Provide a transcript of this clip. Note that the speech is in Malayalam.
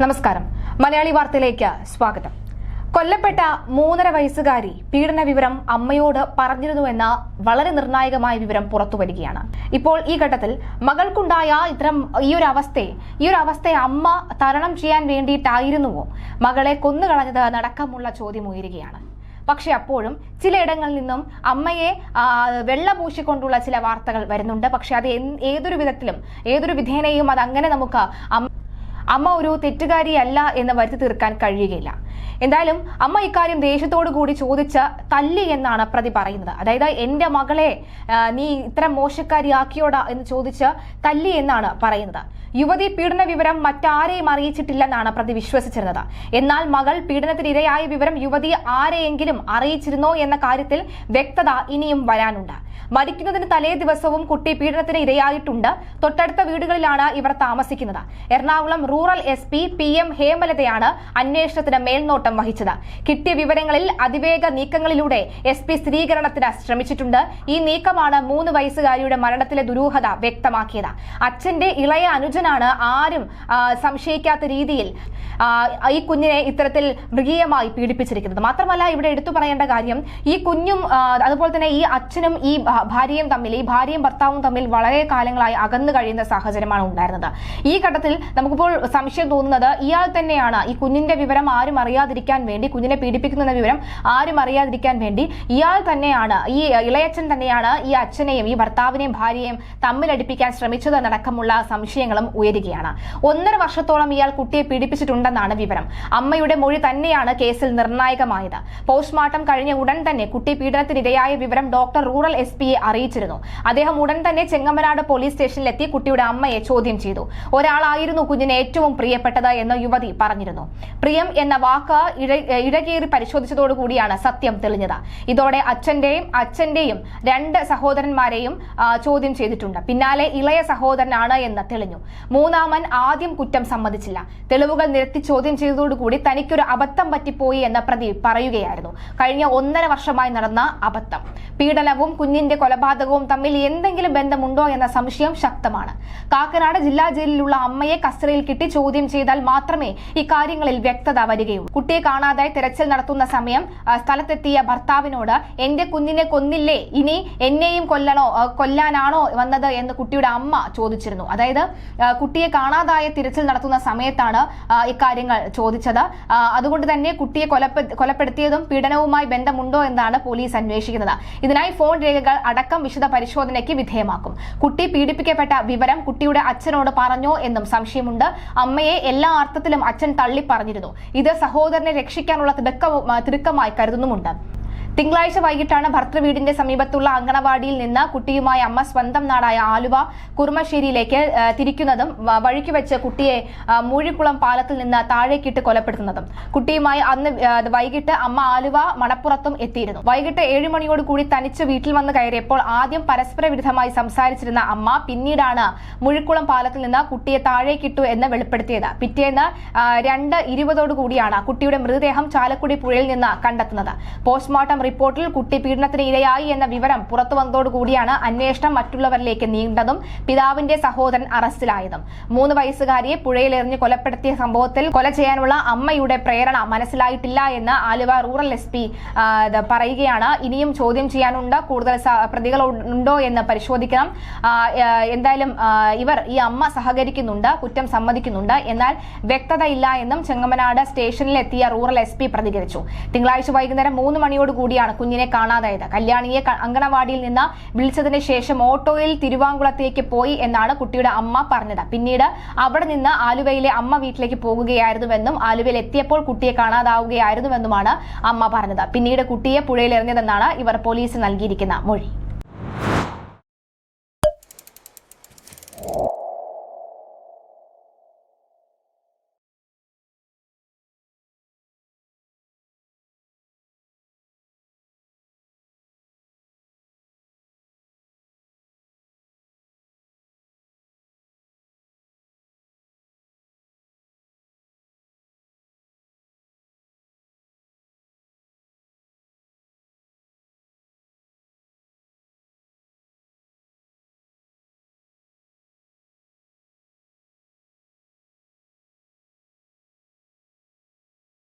നമസ്കാരം. മലയാളി വാർത്തയിലേക്ക് സ്വാഗതം. കൊല്ലപ്പെട്ട മൂന്നര വയസ്സുകാരി പീഡന വിവരം അമ്മയോട് പറഞ്ഞിരുന്നുവെന്ന വളരെ നിർണായകമായ വിവരം പുറത്തു വരികയാണ് ഇപ്പോൾ ഈ ഘട്ടത്തിൽ മകൾക്കുണ്ടായ ഇത്തരം ഈ ഒരു അവസ്ഥയെ ഈ ഒരു അവസ്ഥയെ അമ്മ തരണം ചെയ്യാൻ വേണ്ടിയിട്ടായിരുന്നുവോ? മകളെ കൊന്നുകളഞ്ഞത് നടക്കമുള്ള ചോദ്യം ഉയരുകയാണ്. പക്ഷെ അപ്പോഴും ചിലയിടങ്ങളിൽ നിന്നും അമ്മയെ വെള്ളം പൂശിക്കൊണ്ടുള്ള ചില വാർത്തകൾ വരുന്നുണ്ട്. പക്ഷെ അത് ഏതൊരു വിധത്തിലും ഏതൊരു വിധേനയും അത് അങ്ങനെ നമുക്ക് അമ്മ ഒരു തെറ്റുകാരിയല്ല എന്ന് വരുത്തി തീർക്കാൻ കഴിയുകയില്ല. എന്തായാലും അമ്മ ഇക്കാര്യം ദേഷ്യത്തോടു കൂടി ചോദിച്ച തല്ലി എന്നാണ് പ്രതി പറയുന്നത്. അതായത് എന്റെ മകളെ നീ മോശക്കാരി മോശക്കാരിയാക്കിയോടാ എന്ന് ചോദിച്ച് തല്ലി എന്നാണ് പറയുന്നത്. യുവതി പീഡന വിവരം മറ്റാരെയും അറിയിച്ചിട്ടില്ലെന്നാണ് പ്രതി വിശ്വസിച്ചിരുന്നത്. എന്നാൽ മകൾ പീഡനത്തിനിരയായ വിവരം യുവതി ആരെയെങ്കിലും അറിയിച്ചിരുന്നോ എന്ന കാര്യത്തിൽ വ്യക്തത ഇനിയും വരാനുണ്ട്. മരിക്കുന്നതിന് തലേ ദിവസവും കുട്ടി പീഡനത്തിന് ഇരയായിട്ടുണ്ട്. തൊട്ടടുത്ത വീടുകളിലാണ് ഇവർ താമസിക്കുന്നത്. Ernakulam rural S P P M ഹേമലതയാണ് അന്വേഷണത്തിന് മേൽനോട്ടം വഹിച്ചത്. കിട്ടിയ വിവരങ്ങളിൽ അതിവേഗ നീക്കങ്ങളിലൂടെ എസ് പി സ്ഥിരീകരണത്തിന് ശ്രമിച്ചിട്ടുണ്ട്. ഈ നീക്കമാണ് മൂന്ന് വയസ്സുകാരിയുടെ മരണത്തിലെ ദുരൂഹത വ്യക്തമാക്കിയത്. അച്ഛന്റെ ഇളയ അനുജനാണ് ആരും സംശയിക്കാത്ത രീതിയിൽ ഈ കുഞ്ഞിനെ ഇത്തരത്തിൽ മൃഗീയമായി പീഡിപ്പിച്ചിരിക്കുന്നത്. മാത്രമല്ല ഇവിടെ എടുത്തു പറയേണ്ട കാര്യം ഈ കുഞ്ഞും അതുപോലെ തന്നെ ഈ അച്ഛനും ഈ ഭാര്യയും തമ്മിൽ ഈ ഭാര്യയും ഭർത്താവും തമ്മിൽ വളരെ കാലങ്ങളായി അകന്നു കഴിയുന്ന സാഹചര്യമാണ് ഉണ്ടായിരുന്നത്. ഈ ഘട്ടത്തിൽ നമുക്കിപ്പോൾ സംശയം തോന്നുന്നത് ഇയാൾ തന്നെയാണ് ഈ കുഞ്ഞിന്റെ വിവരം ആരും അറിയാതിരിക്കാൻ വേണ്ടി കുഞ്ഞിനെ പീഡിപ്പിക്കുന്ന വിവരം ആരും അറിയാതിരിക്കാൻ വേണ്ടി ഇയാൾ തന്നെയാണ് ഈ ഇളയച്ചൻ തന്നെയാണ് ഈ അച്ഛനെയും ഈ ഭർത്താവിനെയും ഭാര്യയെയും തമ്മിലടിപ്പിക്കാൻ ശ്രമിച്ചത് അടക്കമുള്ള സംശയങ്ങളും ഉയരുകയാണ്. ഒന്നര വർഷത്തോളം ഇയാൾ കുട്ടിയെ പീഡിപ്പിച്ചിട്ടുണ്ടെന്നാണ് വിവരം. അമ്മയുടെ മൊഴി തന്നെയാണ് കേസിൽ നിർണായകമായത്. പോസ്റ്റ്മോർട്ടം കഴിഞ്ഞ ഉടൻ തന്നെ കുട്ടി പീഡനത്തിനിരയായ വിവരം ഡോക്ടർ റൂറൽ എസ് പിയെ അറിയിച്ചിരുന്നു. അദ്ദേഹം ഉടൻ തന്നെ ചെങ്ങമനാട് പോലീസ് സ്റ്റേഷനിലെത്തി കുട്ടിയുടെ അമ്മയെ ചോദ്യം ചെയ്തു. ഒരാളായിരുന്നു കുഞ്ഞിന് ഏറ്റവും പ്രിയപ്പെട്ടത് എന്ന് യുവതി പറഞ്ഞിരുന്നു. പ്രിയം എന്ന വാക്ക് ഇഴ- ഇഴകേറി പരിശോധിച്ചതോടുകൂടിയാണ് സത്യം തെളിഞ്ഞത്. ഇതോടെ അച്ഛന്റെയും അച്ഛന്റെയും രണ്ട് സഹോദരന്മാരെയും ചോദ്യം ചെയ്തിട്ടുണ്ട്. പിന്നാലെ ഇളയ സഹോദരനാണ് എന്ന് തെളിഞ്ഞു. മൂന്നാമൻ ആദ്യം കുറ്റം സമ്മതിച്ചില്ല. തെളിവുകൾ നിരത്തി ചോദ്യം ചെയ്തതോടുകൂടി തനിക്കൊരു അബദ്ധം പറ്റിപ്പോയി എന്ന പ്രതി പറയുകയായിരുന്നു. കഴിഞ്ഞ ഒന്നര വർഷമായി നടന്ന അബദ്ധം. പീഡനവും കുഞ്ഞിന്റെ കൊലപാതകവും തമ്മിൽ എന്തെങ്കിലും ബന്ധമുണ്ടോ എന്ന സംശയം ശക്തമാണ്. കാക്കനാട് ജില്ലാ ജയിലിലുള്ള അമ്മയെ കസ്റ്റഡിയിൽ കിട്ടി ചോദ്യം ചെയ്താൽ മാത്രമേ ഇക്കാര്യങ്ങളിൽ വ്യക്തത വരികയുള്ളൂ. കുട്ടിയെ കാണാതായി തെരച്ചിൽ നടത്തുന്ന സമയം സ്ഥലത്തെത്തിയ ഭർത്താവിനോട് എന്റെ കുഞ്ഞിനെ കൊന്നില്ലേ? ഇനി എന്നെയും കൊല്ലണോ? കൊല്ലാനാണോ വന്നത്? എന്ന് കുട്ടിയുടെ അമ്മ ചോദിച്ചിരുന്നു. അതായത് കുട്ടിയെ കാണാതായ തിരച്ചിൽ നടത്തുന്ന സമയത്താണ് ഇക്കാര്യങ്ങൾ ചോദിച്ചത്. അതുകൊണ്ട് തന്നെ കുട്ടിയെ കൊലപ്പെ കൊലപ്പെടുത്തിയതും പീഡനവുമായി ബന്ധമുണ്ടോ എന്നാണ് പോലീസ് അന്വേഷിക്കുന്നത്. ഇതിനായി ഫോൺ രേഖകൾ അടക്കം വിശദ പരിശോധനയ്ക്ക് വിധേയമാക്കും. കുട്ടി പീഡിപ്പിക്കപ്പെട്ട വിവരം കുട്ടിയുടെ അച്ഛനോട് പറഞ്ഞോ എന്നും സംശയമുണ്ട്. അമ്മയെ എല്ലാ അർത്ഥത്തിലും അച്ഛൻ തള്ളി പറഞ്ഞിരുന്നു ഇത് സഹോദരനെ രക്ഷിക്കാനുള്ള തിടുക്കവും തിടുക്കമായി കരുതുന്നുമുണ്ട്. തിങ്കളാഴ്ച വൈകിട്ടാണ് ഭർത്തൃവീടിന്റെ സമീപത്തുള്ള അങ്കണവാടിയിൽ നിന്ന് കുട്ടിയുമായി അമ്മ സ്വന്തം നാടായ ആലുവ കുറുമശ്ശേരിയിലേക്ക് തിരിക്കുന്നതും വഴിക്ക് വെച്ച് കുട്ടിയെ മൂഴിക്കുളം പാലത്തിൽ നിന്ന് താഴേക്കിട്ട് കൊലപ്പെടുത്തുന്നതും. കുട്ടിയുമായി അന്ന് വൈകിട്ട് അമ്മ ആലുവ മണപ്പുറത്തും എത്തിയിരുന്നു. വൈകിട്ട് ഏഴ് മണിയോട് കൂടി തനിച്ച് വീട്ടിൽ വന്ന് കയറിയപ്പോൾ ആദ്യം പരസ്പര വിരുദ്ധമായി സംസാരിച്ചിരുന്ന അമ്മ പിന്നീടാണ് മുഴിക്കുളം പാലത്തിൽ നിന്ന് കുട്ടിയെ താഴേക്കിട്ടു എന്ന് വെളിപ്പെടുത്തിയത്. പിറ്റേന്ന് രണ്ട് ഇരുപതോടു കൂടിയാണ് കുട്ടിയുടെ മൃതദേഹം ചാലക്കുടി പുഴയിൽ നിന്ന് കണ്ടെത്തുന്നത്. പോസ്റ്റ്മോർട്ടം റിപ്പോർട്ടിൽ കുട്ടി പീഡനത്തിന് ഇരയായി എന്ന വിവരം പുറത്തു വന്നതോടുകൂടിയാണ് അന്വേഷണം മറ്റുള്ളവരിലേക്ക് നീണ്ടതും പിതാവിന്റെ സഹോദരൻ അറസ്റ്റിലായതും. മൂന്ന് വയസ്സുകാരിയെ പുഴയിലെറിഞ്ഞ് കൊലപ്പെടുത്തിയ സംഭവത്തിൽ കൊല ചെയ്യാനുള്ള അമ്മയുടെ പ്രേരണ മനസ്സിലായിട്ടില്ല എന്ന് ആലുവ റൂറൽ എസ് പി പറയുകയാണ്. ഇനിയും ചോദ്യം ചെയ്യാനുണ്ട്. കൂടുതൽ പ്രതികൾ ഉണ്ടോ എന്ന് പരിശോധിക്കണം. എന്തായാലും ഇവർ ഈ അമ്മ സഹകരിക്കുന്നുണ്ട് കുറ്റം സമ്മതിക്കുന്നുണ്ട്. എന്നാൽ വ്യക്തതയില്ല എന്നും ചെങ്ങമനാട് സ്റ്റേഷനിലെത്തിയ റൂറൽ എസ് പ്രതികരിച്ചു. തിങ്കളാഴ്ച വൈകുന്നേരം മൂന്ന് മണിയോട് കൂടിയാണ് കുഞ്ഞിനെ കാണാതായത്. കല്യാണിയെ അങ്കണവാടിയിൽ നിന്ന് വിളിച്ചതിന് ശേഷം ഓട്ടോയിൽ തിരുവാങ്കുളത്തേക്ക് പോയി എന്നാണ് കുട്ടിയുടെ അമ്മ പറഞ്ഞത്. പിന്നീട് അവിടെ നിന്ന് ആലുവയിലെ അമ്മ വീട്ടിലേക്ക് പോകുകയായിരുന്നുവെന്നും ആലുവയിൽ എത്തിയപ്പോൾ കുട്ടിയെ കാണാതാവുകയായിരുന്നുവെന്നുമാണ് അമ്മ പറഞ്ഞത്. പിന്നീട് കുട്ടിയെ പുഴയിൽ എറിഞ്ഞതെന്നാണ് ഇവർ പോലീസ് നൽകിയിരിക്കുന്ന മൊഴി.